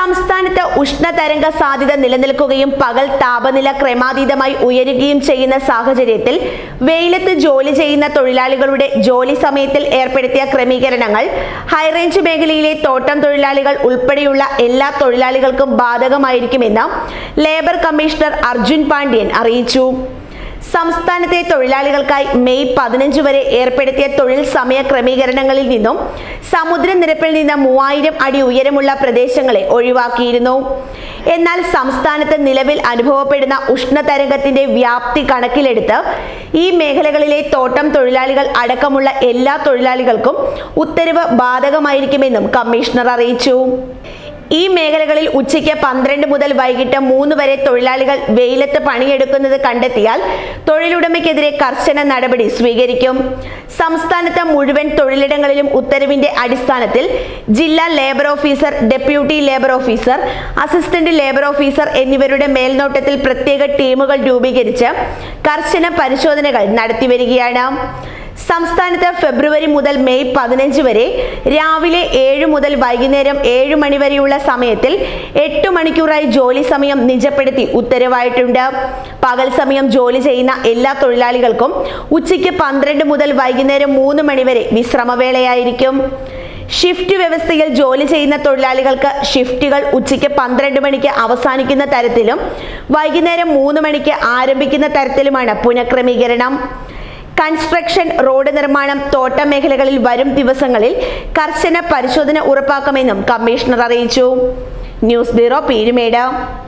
സംസ്ഥാനത്ത് ഉഷ്ണതരംഗ സാധ്യത നിലനിൽക്കുകയും പകൽ താപനില ക്രമാതീതമായി ഉയരുകയും ചെയ്യുന്ന സാഹചര്യത്തിൽ വെയിലത്ത് ജോലി ചെയ്യുന്ന തൊഴിലാളികളുടെ ജോലി സമയത്തിൽ ഏർപ്പെടുത്തിയ ക്രമീകരണങ്ങൾ ഹൈറേഞ്ച് മേഖലയിലെ തോട്ടം തൊഴിലാളികൾ ഉൾപ്പെടെയുള്ള എല്ലാ തൊഴിലാളികൾക്കും ബാധകമായിരിക്കുമെന്ന് ലേബർ കമ്മീഷണർ അർജുൻ പാണ്ഡ്യൻ അറിയിച്ചു. സംസ്ഥാനത്തെ തൊഴിലാളികൾക്കായി മെയ് പതിനഞ്ച് വരെ ഏർപ്പെടുത്തിയ തൊഴിൽ സമയ ക്രമീകരണങ്ങളിൽ നിന്നും സമുദ്രനിരപ്പിൽ നിന്ന് മൂവായിരം അടി ഉയരമുള്ള പ്രദേശങ്ങളെ ഒഴിവാക്കിയിരുന്നു. എന്നാൽ സംസ്ഥാനത്ത് നിലവിൽ അനുഭവപ്പെടുന്ന ഉഷ്ണതരംഗത്തിന്റെ വ്യാപ്തി കണക്കിലെടുത്ത് ഈ മേഖലകളിലെ തോട്ടം തൊഴിലാളികൾ അടക്കമുള്ള എല്ലാ തൊഴിലാളികൾക്കും ഉത്തരവ് ബാധകമായിരിക്കുമെന്നും കമ്മീഷണർ അറിയിച്ചു. ഈ മേഖലകളിൽ ഉച്ചയ്ക്ക് പന്ത്രണ്ട് മുതൽ വൈകിട്ട് മൂന്ന് വരെ തൊഴിലാളികൾ വെയിലത്ത് പണിയെടുക്കുന്നത് കണ്ടെത്തിയാൽ തൊഴിലുടമയ്ക്കെതിരെ കർശന നടപടി സ്വീകരിക്കും. സംസ്ഥാനത്തെ മുഴുവൻ തൊഴിലിടങ്ങളിലും ഉത്തരവിന്റെ അടിസ്ഥാനത്തിൽ ജില്ലാ labour officer deputy labour officer assistant labour officer എന്നിവരുടെ മേൽനോട്ടത്തിൽ പ്രത്യേക ടീമുകൾ രൂപീകരിച്ച് കർശന പരിശോധനകൾ നടത്തിവരികയാണ് സംസ്ഥാനത്ത് ഫെബ്രുവരി മുതൽ മെയ് പതിനഞ്ച് വരെ രാവിലെ ഏഴ് മുതൽ വൈകുന്നേരം ഏഴ് മണി വരെയുള്ള സമയത്തിൽ എട്ട് മണിക്കൂറായി ജോലി സമയം നിജപ്പെടുത്തി ഉത്തരവായിട്ടുണ്ട്. പകൽ സമയം ജോലി ചെയ്യുന്ന എല്ലാ തൊഴിലാളികൾക്കും ഉച്ചയ്ക്ക് പന്ത്രണ്ട് മുതൽ വൈകുന്നേരം മൂന്ന് മണിവരെ വിശ്രമവേളയായിരിക്കും. ഷിഫ്റ്റ് വ്യവസ്ഥയിൽ ജോലി ചെയ്യുന്ന തൊഴിലാളികൾക്ക് ഷിഫ്റ്റുകൾ ഉച്ചയ്ക്ക് പന്ത്രണ്ട് മണിക്ക് അവസാനിക്കുന്ന തരത്തിലും വൈകുന്നേരം മൂന്ന് മണിക്ക് ആരംഭിക്കുന്ന തരത്തിലുമാണ് പുനഃക്രമീകരണം. കൺസ്ട്രക്ഷൻ റോഡ് നിർമ്മാണം തോട്ടം മേഖലകളിൽ വരും ദിവസങ്ങളിൽ കർശന പരിശോധന ഉറപ്പാക്കുമെന്നും കമ്മീഷണർ അറിയിച്ചു. News bureau Peermade.